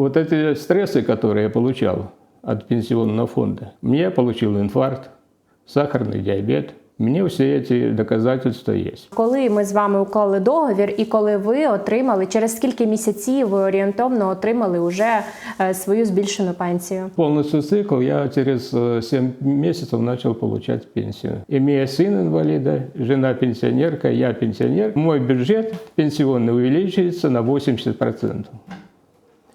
Вот эти стрессы, которые я получал от пенсионного фонда, мне получил инфаркт, сахарный диабет. Мне все эти доказательства есть. Коли ми з вами уклали договір, і коли ви отримали, через скільки місяців ви орієнтовно отримали уже е, свою збільшену пенсію? Полностью цикл я через э, 7 месяцев начал получать пенсию. Имея сына инвалида, жена пенсионерка, я пенсионер, мой бюджет пенсионный увеличивается на 80%.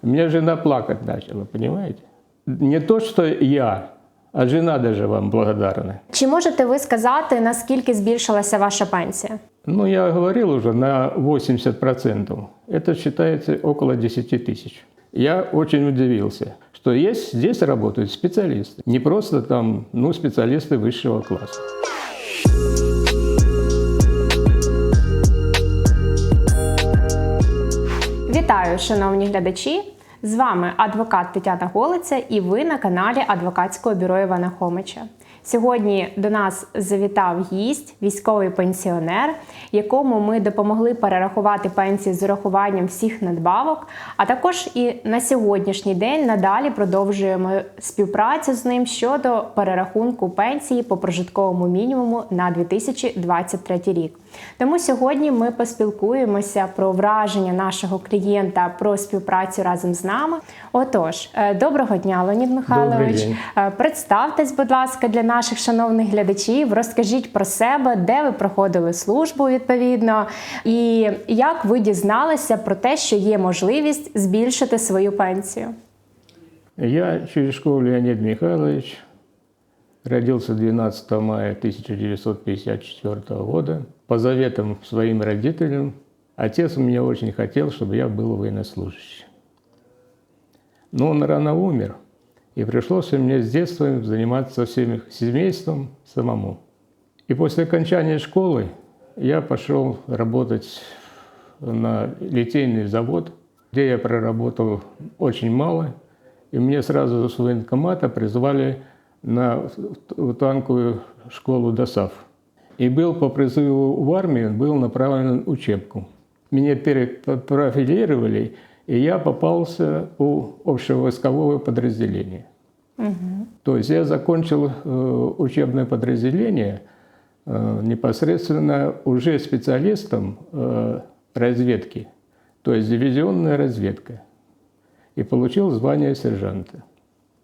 У меня жена плакать начала, понимаете? Не то, что я, а жена даже вам благодарна. Чи можете ви сказати, наскільки збільшилася ваша пенсія? Ну, я говорил уже на 80%. Это считается около 10 тысяч. Я очень удивился, что есть здесь работают специалисты. Не просто там, ну, специалисты высшего класса. Вітаю, шановні глядачі! З вами адвокат Тетяна Голиця і ви на каналі Адвокатського бюро Івана Хомича. Сьогодні до нас завітав гість, військовий пенсіонер, якому ми допомогли перерахувати пенсії з урахуванням всіх надбавок. А також і на сьогоднішній день надалі продовжуємо співпрацю з ним щодо перерахунку пенсії по прожитковому мінімуму на 2023 рік. Тому сьогодні ми поспілкуємося про враження нашого клієнта про співпрацю разом з нами. Отож, е, доброго дня, Леонід Михайлович. день. Е, Представтесь, будь ласка, для наших шановних глядачів. Розкажіть про себе, де ви проходили службу відповідно, і як ви дізналися про те, що є можливість збільшити свою пенсію. Я Черешков Леонид Михайлович, родился 12 мая 1954 года. По заветам своим родителям, отец у меня очень хотел, чтобы я был военнослужащим. Но он рано умер, и пришлось мне с детства заниматься всем семейством самому. И после окончания школы я пошел работать на литейный завод, где я проработал очень мало, и мне сразу с военкомата призвали на танковую школу ДОСАВ. И был по призыву в армию, был направлен в учебку. Меня перепрофилировали, и я попался у общевойскового подразделения. То есть я закончил э, учебное подразделение э, непосредственно уже специалистом э, разведки, то есть дивизионная разведка, и получил звание сержанта.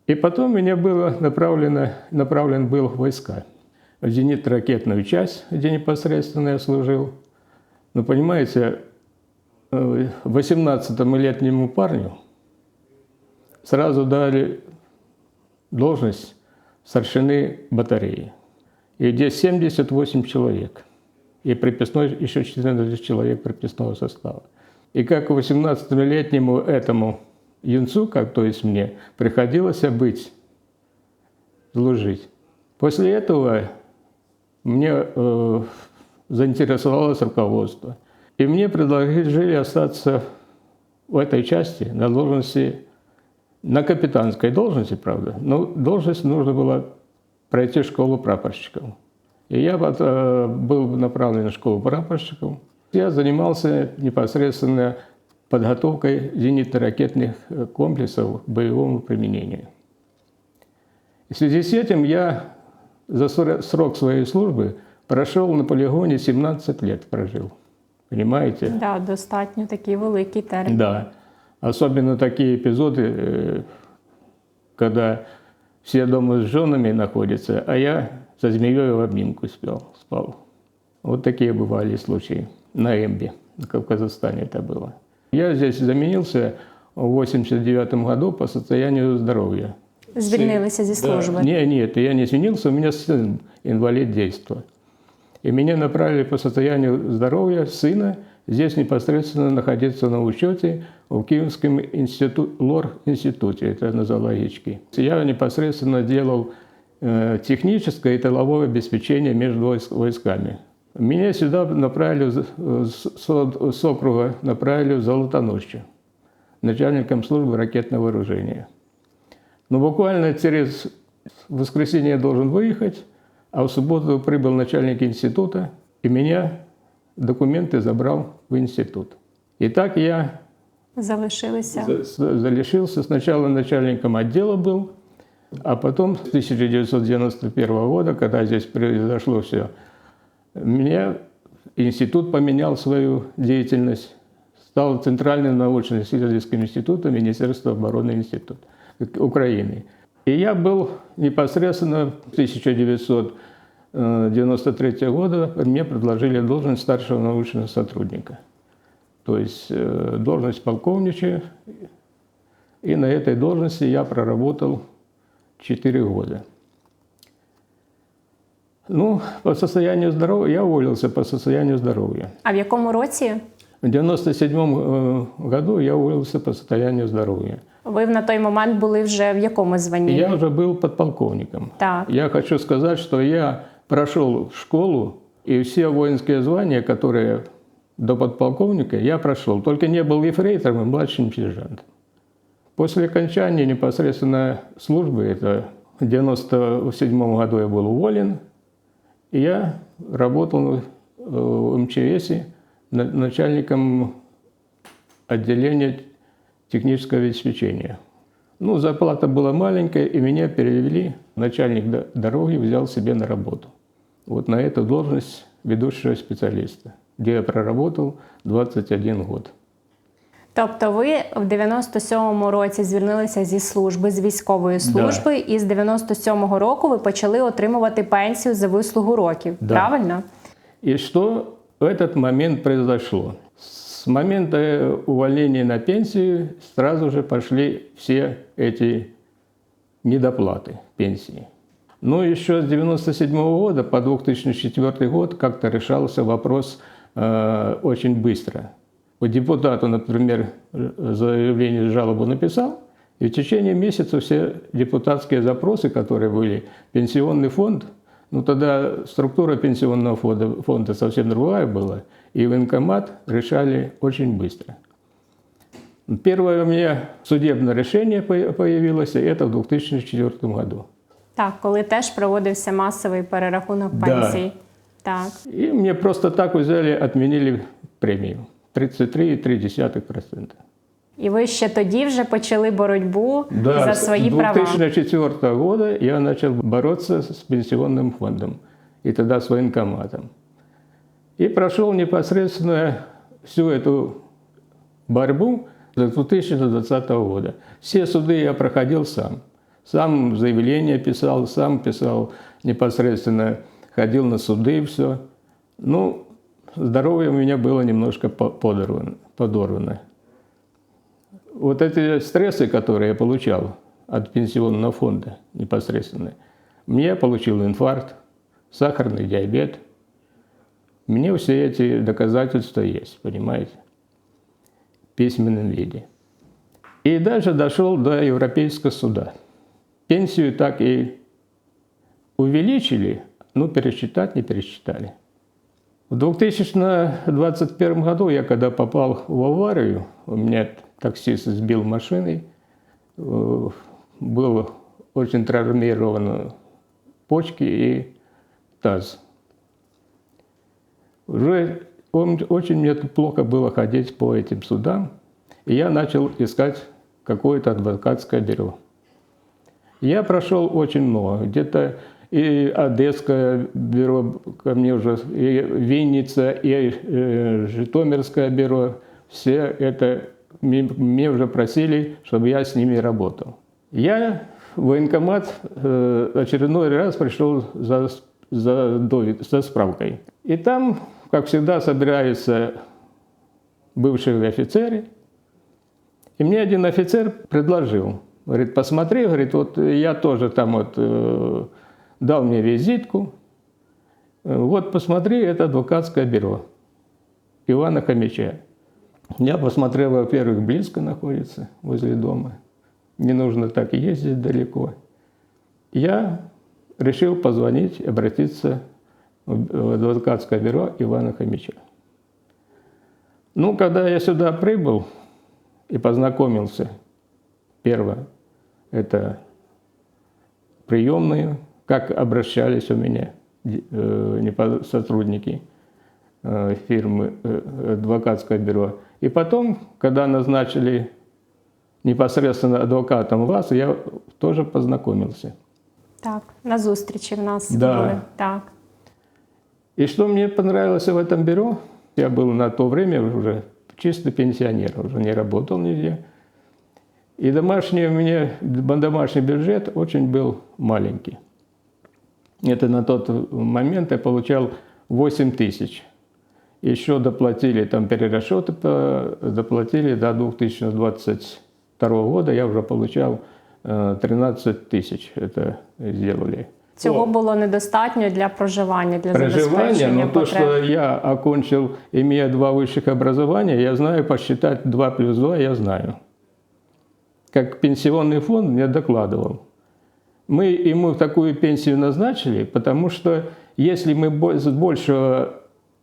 И потом меня было направлено, направлен был в войска, в зенитно-ракетную часть, где непосредственно я служил. Но понимаете, 18-летнему парню сразу дали должность старшины батареи. И где 78 человек. И приписной еще 14 человек приписного состава. И как 18-летнему этому юнцу, как то есть мне, приходилось быть, служить. После этого мне э, заинтересовалось руководство. И мне предложили остаться в этой части на должности на капитанской должности, правда, но должность нужно было пройти школу прапорщиков. И я э, был направлен в школу прапорщиков. Я занимался непосредственно подготовкой зенитно-ракетных э, комплексов к боевому применению. В связи с этим я за срок своей службы прошел на полигоне 17 лет прожил. Понимаете? Да, достатньо такий великий термін. Да. Особенно такие эпизоды, э, когда все дома с женами находятся, а я со змеей в обнимку спал. спал. Вот такие бывали случаи на Эмбе, в Казахстане это было. Я здесь заменился в 89 году по состоянию здоровья. Звільнилися зі служби. Да. Не, нет, я не извинился, у меня сын инвалид детства. И меня направили по состоянию здоровья сына здесь непосредственно находиться на учете в Киевском институ, лор-институте, это на Зоологический. Я непосредственно делал э, техническое и тыловое обеспечение между войс- войсками. Меня сюда направили, с, с- округа направили в Золотоносче, начальником службы ракетного вооружения. Но буквально через воскресенье я должен выехать, а в субботу прибыл начальник института, и меня документы забрал в институт. И так я Залишилися. Залишился сначала начальником отдела был, а потом с 1991 года, когда здесь произошло все, меня институт поменял свою деятельность, стал Центральным научно-исследовательским институтом Министерства обороны институт Украины. И я был непосредственно с 1993 года, мне предложили должность старшего научного сотрудника. То есть э, должность полковничья, и на этой должности я проработал 4 года. Ну, по состоянию здоровья, я уволился по состоянию здоровья. А в якому році В 97 году я уволился по состоянию здоровья. Ви на той момент були вже в якому званні? Я уже был подполковником. Так. Я хочу сказать, что я прошел школу, и все воинские звания, которые до подполковника, я прошел. Только не был ефрейтором и младшим сержантом. После окончания непосредственно службы, это в 97 году я был уволен, и я работал в МЧС на- начальником отделения технического обеспечения. Ну, зарплата была маленькая, и меня перевели. Начальник до- дороги взял себе на работу. Вот на эту должность ведущего специалиста, где я проработал 21 год. Тобто ви в 97-му році звільнилися зі служби, з військової служби, і з 97-го року ви почали отримувати пенсію за вислугу років. Да. Правильно? И что в этот момент произошло? С момента увольнения на пенсию сразу же пошли все эти недоплаты пенсии. Ну, еще с 1997 года по 2004 год как-то решался вопрос э, очень быстро. Вот депутату, например, заявление, жалобу написал, и в течение месяца все депутатские запросы, которые были, пенсионный фонд, ну тогда структура пенсионного фонда, фонда совсем другая была, и военкомат решали очень быстро. Первое у меня судебное решение по- появилось, и это в 2004 году. Так, коли теж проводився масовий перерахунок Да. пенсій. Так. И мне просто так взяли, отменили премию. 33,3%. І ви ще тоді вже почали боротьбу за с свої права. 2004 года я начал бороться с пенсионным фондом и тогда с военкоматом. И прошел непосредственно всю эту борьбу до 2020 года. Все суды я проходил сам. Сам заявление писал, сам писал непосредственно, ходил на суды, все. Ну, здоровье у меня было немножко по- подорвано. подорвано вот эти стрессы, которые я получал от пенсионного фонда непосредственно, мне получил инфаркт, сахарный диабет. Мне все эти доказательства есть, понимаете, в письменном виде. И даже дошел до Европейского суда. Пенсию так и увеличили, но пересчитать не пересчитали. В 2021 году я когда попал в аварию, у меня таксист сбил машиной, э, был очень травмирован почки и таз. Уже очень мне плохо было ходить по этим судам, и я начал искать какое-то адвокатское бюро. Я прошел очень много. Где-то и Одесское бюро ко мне уже, и Винница, и э, Житомирское бюро. Все это мне, уже просили, чтобы я с ними работал. Я в военкомат э, очередной раз пришел за, за, за справкой. И там, как всегда, собираются бывшие офицеры, и мне один офицер предложил, говорит, посмотри, говорит, вот я тоже там вот э, дал мне визитку, вот посмотри, это адвокатское бюро Ивана Хомича. Я посмотрел, во-первых, близко находится, возле дома, не нужно так ездить далеко. Я решил позвонить, обратиться адвокатское бюро Ивана Хомича. Ну, когда я сюда прибыл и познакомился, первое, это приемные, как обращались у меня э, сотрудники э, фирмы э, адвокатское бюро. И потом, когда назначили непосредственно адвокатом вас, я тоже познакомился. Так, на зустрічі в нас Да. були. Так. И что мне понравилось в этом бюро, я был на то время уже чисто пенсионер, уже не работал нигде. И домашний у меня, домашний бюджет очень был маленький. Это на тот момент я получал 8 тысяч. Еще доплатили, там перерасчеты доплатили до 2022 года, я уже получал э, 13 тысяч, это сделали. Цього було недостатньо для проживання, для забезпечення но то, потреб. что я окончил, имея два высших образования, я знаю посчитать 2 плюс 2, я знаю. Как пенсионный фонд мне докладывал. Мы ему такую пенсию назначили, потому что если мы с, большего,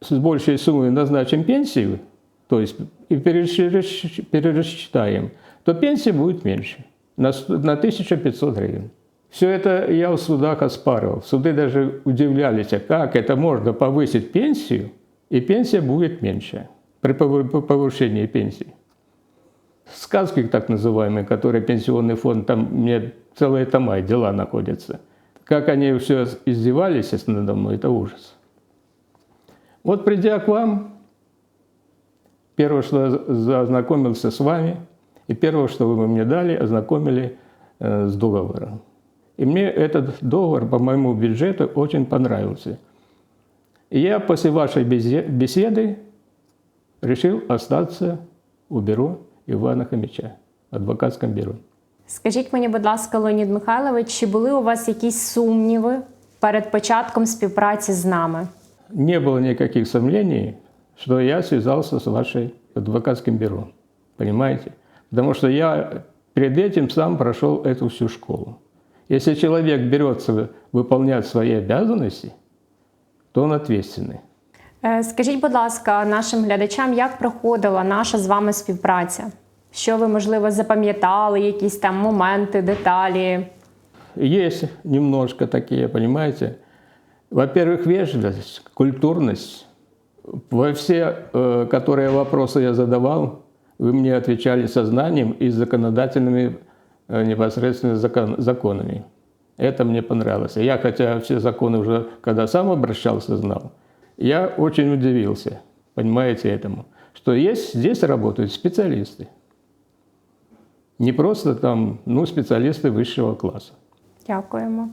с большей суммой назначим пенсию, то есть и перерасч- перерасчитаем, то пенсия будет меньше, на 1500 гривен. Все это я в судах оспаривал. Суды даже удивлялись, а как это можно повысить пенсию, и пенсия будет меньше при повы- повышении пенсии. Сказки так называемые, которые пенсионный фонд, там мне целые тома и дела находятся. Как они все издевались надо мной, это ужас. Вот придя к вам, первое, что я ознакомился с вами, и первое, что вы мне дали, ознакомили э, с договором. И мне этот договор по моему бюджету очень понравился. И я после вашей безе- беседы решил остаться у бюро Ивана Хомича, адвокатском бюро. Скажіть мені, будь ласка, Леонід Михайлович, чи були у вас якісь сумніви перед початком співпраці з нами? Не было никаких сомнений, что я связался с вашей адвокатским бюро. Понимаете? Потому что я перед этим сам прошел эту всю школу. Если человек берется выполнять свои обязанности, то он ответственный. Е, Скажіть, будь ласка, нашим глядачам, як проходила наша з вами співпраця? Що ви, можливо, запам'ятали, якісь там моменти, деталі? Есть немножко такие, понимаете. Во-первых, вежливость, культурность. Во все, э, которые вопросы я задавал, вы мне отвечали сознанием и законодательными э, непосредственно закон- законами. Это мне понравилось. Я, хотя все законы уже, когда сам обращался, знал, я очень удивился, понимаете, этому, что есть, здесь работают специалисты. Не просто там, ну, специалисты высшего класса. Дякуємо.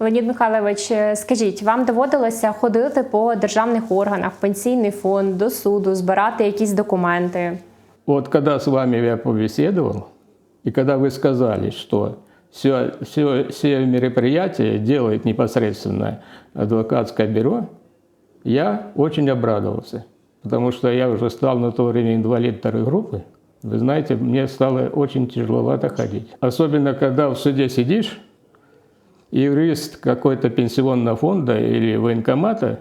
Леонід Михайлович, е, скажіть, вам доводилося ходити по державних органах, пенсійний фонд, до суду, збирати якісь документи? Вот когда с вами я побеседовал, и когда вы сказали, что все, все, все мероприятия делает непосредственно адвокатское бюро, я очень обрадовался, потому что я уже стал на то время инвалид второй группы. Вы знаете, мне стало очень тяжеловато ходить. Особенно, когда в суде сидишь, юрист какой-то пенсионного фонда или военкомата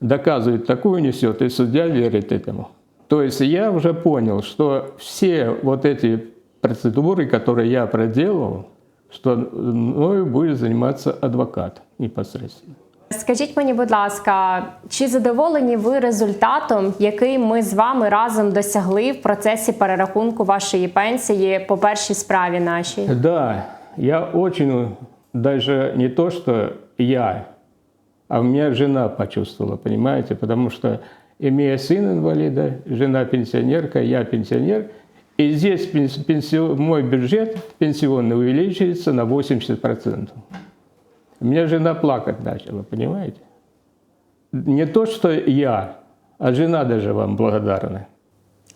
доказывает такую несет, и судья верит этому. То есть я уже понял, что все вот эти процедуры, которые я проделал, что мною будет заниматься адвокат непосредственно. Скажіть мені, будь ласка, чи задоволені ви результатом, який ми з вами разом досягли в процесі перерахунку вашої пенсії по першій справі нашій? Да, я очень, даже не то, что я, а у меня жена почувствовала, понимаете, потому что имея сына инвалида, жена пенсионерка, я пенсионер, и здесь пенс- пенсио- мой бюджет пенсионный увеличивается на 80%. У меня жена плакать начала, понимаете? Не то, что я, а жена даже вам благодарна.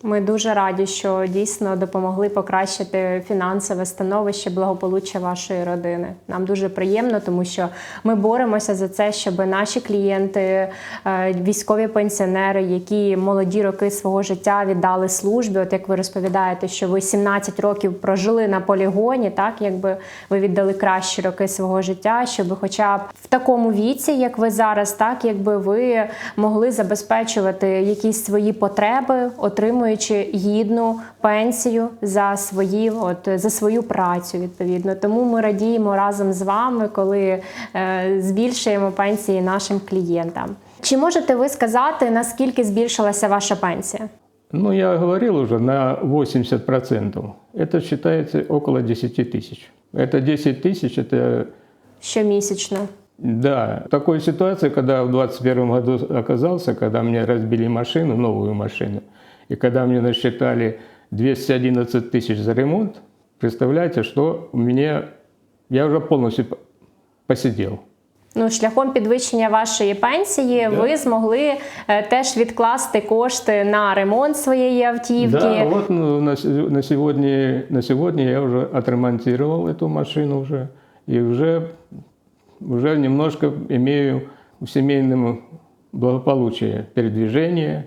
Ми дуже раді, що дійсно допомогли покращити фінансове становище благополуччя вашої родини. Нам дуже приємно, тому що ми боремося за це, щоб наші клієнти, е, військові пенсіонери, які молоді роки свого життя віддали службі. От як ви розповідаєте, що ви 17 років прожили на полігоні, так якби ви віддали кращі роки свого життя, щоб, хоча б в такому віці, як ви зараз, так якби ви могли забезпечувати якісь свої потреби, отримуючи гідну пенсію за свої, от за свою працю, відповідно. Тому ми радіємо разом з вами, коли е, збільшуємо пенсії нашим клієнтам. Чи можете ви сказати, наскільки збільшилася ваша пенсія? Ну, я говорил уже, на 80%. Это считается около 10 тысяч. Это 10 тысяч, это Щомісячно. Да, в такой ситуации, когда в 21 году оказался, когда мне разбили машину, новую машину, и когда мне насчитали 211 тысяч за ремонт, представляете, что у меня, я уже полностью посидел. Ну, шляхом підвищення вашої пенсії ви змогли е, теж відкласти кошти на ремонт своєї автівки. Да, вот ну, на, на, сегодня, на сегодня я уже отремонтировал эту машину уже, и уже, уже немножко имею в семейном благополучие передвижение,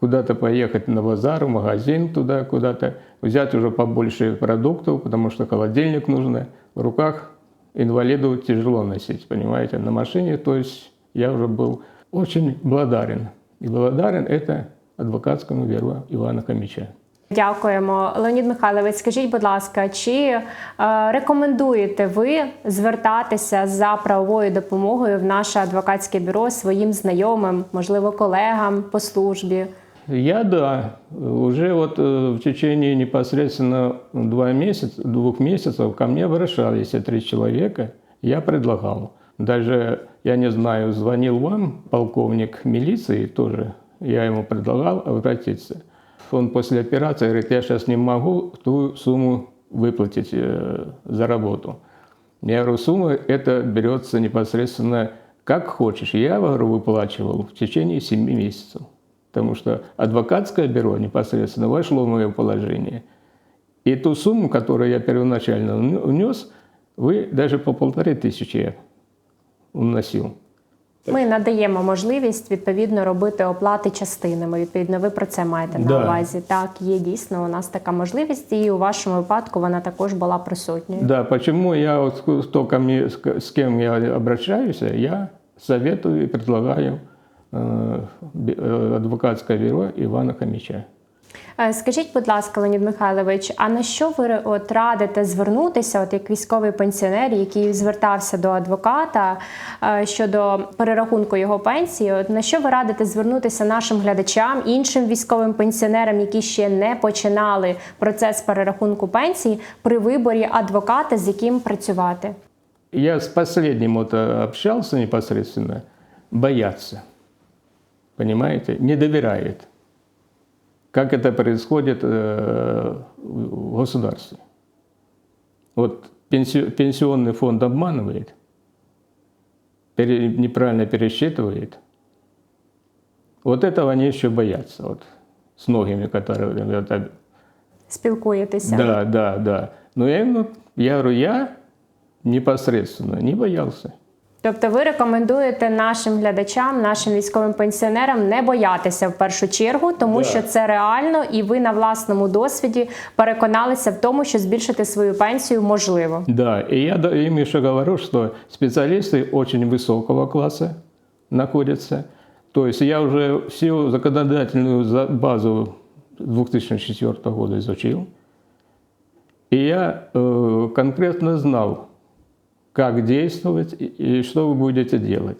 куда-то поехать на базар, в магазин туда куда-то, взять уже побольше продуктов, потому что холодильник нужно. В руках инвалиду тяжело носить, понимаете, на машине. То есть я уже был очень благодарен. И благодарен это адвокатскому веру Ивана Хомича. Дякуємо, Леонід Михайлович. Скажіть, будь ласка, чи е, рекомендуєте ви звертатися за правовою допомогою в наше адвокатське бюро своїм знайомим, можливо, колегам по службі? Я да, уже вот э, в течение непосредственно два месяца, двух месяцев ко мне обращались три человека, я предлагал. Даже, я не знаю, звонил вам полковник милиции тоже, я ему предлагал обратиться. Он после операции говорит, я сейчас не могу ту сумму выплатить э, за работу. Я говорю, сумма это берется непосредственно как хочешь. Я, говорю, выплачивал в течение 7 месяцев Потому что адвокатское бюро непосредственно вошло в мое положение. И ту сумму, которую я первоначально внес, вы даже по полторы тысячи уносил. Ми надаємо можливість відповідно робити оплати частинами. Відповідно, ви про це маєте на Да. увазі. Так, є дійсно у нас така можливість, і у вашому випадку вона також була присутньою. Да, почему я вот кто ко мне, с к- с кем я обращаюсь, я советую и предлагаю э, бе- э, адвокатское бюро Ивана Хомича. Е, Скажіть, будь ласка, Леонід Михайлович, а на що ви ре- от радите звернутися, от як військовий пенсіонер, який звертався до адвоката е, щодо перерахунку його пенсії? От на що ви радите звернутися нашим глядачам, іншим військовим пенсіонерам, які ще не починали процес перерахунку пенсії при виборі адвоката, з яким працювати? Я с последним вот э, общался непосредственно, боятся, Понимаете, не доверяет. Как это происходит э, в государстве. Вот пенсионный фонд обманывает, неправильно пересчитывает. Вот этого они еще боятся, вот с многими, которые Спілкуєтеся? да, да, да. Но я, ему- я говорю, я непосредственно не боялся. Тобто ви рекомендуєте нашим глядачам, нашим військовим пенсіонерам не боятися в першу чергу, тому Да. що це реально, і ви на власному досвіді переконалися в тому, що збільшити свою пенсію можливо. Да, и я да- им еще говорю, что специалисты очень высокого класса находятся. То есть я уже всю законодательную за- базу 2004 года изучил. И я э, конкретно знал, Как действовать и, что вы будете делать.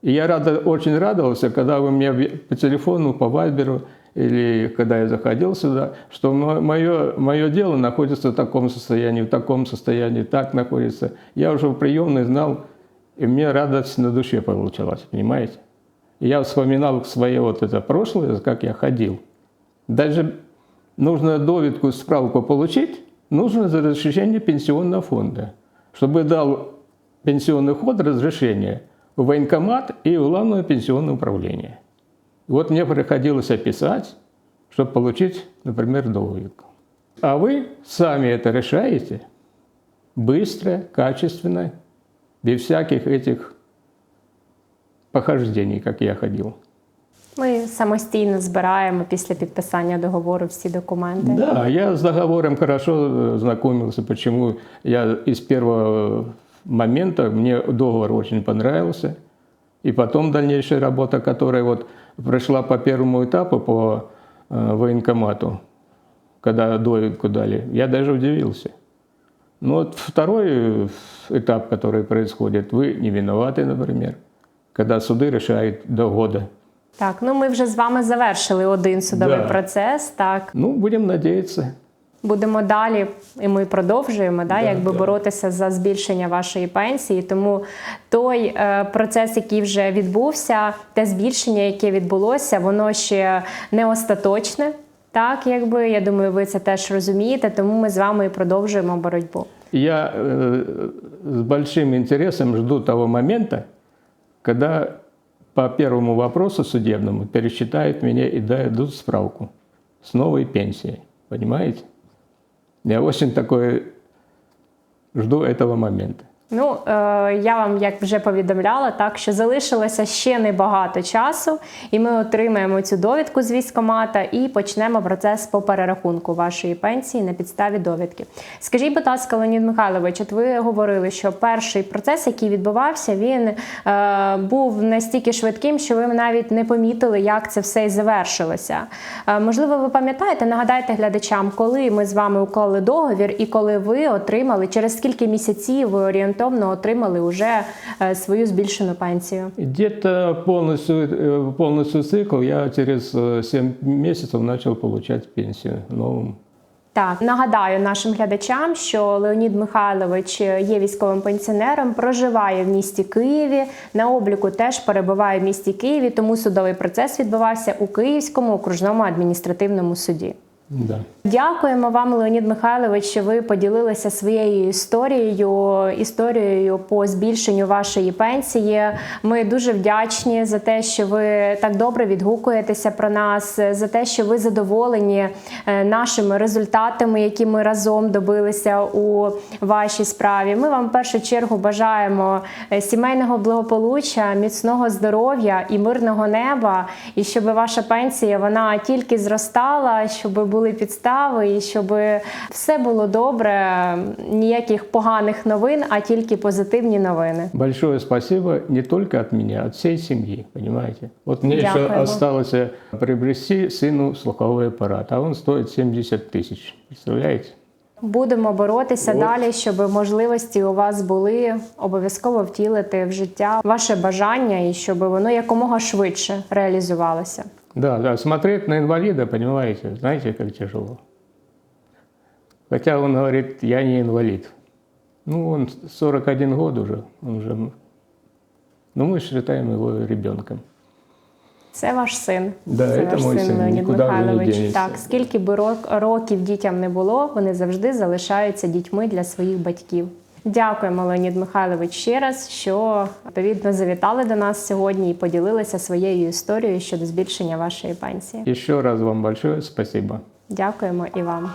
И я рад, очень радовался, когда вы мне по телефону, по вайберу или когда я заходил сюда, что мое, мое дело находится в таком состоянии, в таком состоянии, так находится. Я уже в приемной знал, и мне радость на душе получалась, понимаете? Я вспоминал свое вот это прошлое, как я ходил. Даже нужно довідку, справку получить, нужно разрешение пенсионного фонда, чтобы дал пенсионный фонд разрешение в военкомат и в главное пенсионное управление. Вот мне приходилось описать, чтобы получить, например, довідку. А вы сами это решаете быстро, качественно, без всяких этих похождений, как я ходил. Ми самостійно збираємо після підписання договору всі документи. Да, я с договором хорошо э, знакомился, почему я из первого момента, мне договор очень понравился. И потом дальнейшая работа, которая вот прошла по первому этапу, по э, военкомату, когда довідку дали, я даже удивился. Ну вот второй э, этап, который происходит, вы не виноваты, например, когда суды решают до года Так, ну ми вже з вами завершили один судовий Да. процес. Так, Ну, будем надеяться. будемо далі, і ми продовжуємо да, Да, якби да. боротися за збільшення вашої пенсії. Тому той е, процес, який вже відбувся, те збільшення, яке відбулося, воно ще не остаточне. Так, якби я думаю, ви це теж розумієте, тому ми з вами і продовжуємо боротьбу. Я э, с большим интересом жду того момента, когда по первому вопросу судебному пересчитают меня и дадут справку с новой пенсией. Понимаете? Я очень такой жду этого момента. Ну, е, я вам як вже повідомляла, так що залишилося ще небагато часу, і ми отримаємо цю довідку з військомата і почнемо процес по перерахунку вашої пенсії на підставі довідки. Скажіть, будь ласка, Леонід Михайлович, от ви говорили, що перший процес, який відбувався, він е, був настільки швидким, що ви навіть не помітили, як це все і завершилося. Е, можливо, ви пам'ятаєте, нагадайте глядачам, коли ми з вами уклали договір і коли ви отримали, через скільки місяців ви орієнтовно отримали вже е, свою збільшену пенсію. Где-то полностью, э, цикл я через 7 месяцев начал получать пенсию новым. Так, нагадаю нашим глядачам, що Леонід Михайлович є військовим пенсіонером, проживає в місті Києві. На обліку теж перебуває в місті Києві, тому судовий процес відбувався у Київському окружному адміністративному суді. Да. Дякуємо вам, Леонід Михайлович, що ви поділилися своєю історією, історією по збільшенню вашої пенсії. Ми дуже вдячні за те, що ви так добре відгукуєтеся про нас, за те, що ви задоволені нашими результатами, які ми разом добилися у вашій справі. Ми вам в першу чергу бажаємо е, сімейного благополуччя, міцного здоров'я і мирного неба, і щоб ваша пенсія вона тільки зростала, щоб були підстави, і щоб все було добре, ніяких поганих новин, а тільки позитивні новини. Большое спасибо не только от меня, от всей семьи, понимаете? Вот мне еще Дякуємо. осталось э, приобрести сыну слуховой аппарат, а он стоит 70 тысяч. Представляете? Будемо боротися От. далі, щоб можливості у вас були обов'язково втілити в життя ваше бажання і щоб воно якомога швидше реалізувалося. Да, да, смотреть на инвалида, понимаете, знаете, как тяжело. Хотя он говорит, я не инвалид. Ну, он 41 год уже, он уже, ну, мы считаем его ребенком. Це ваш син. Да, це ваш син син, Леонід Михайлович. Так, скільки би рок- років дітям не було, вони завжди залишаються дітьми для своїх батьків. Дякуємо, Леонід Михайлович, ще раз, що відповідно завітали до нас сьогодні і поділилися своєю історією щодо збільшення вашої пенсії. Еще раз вам большое спасибо. Дякуємо і вам.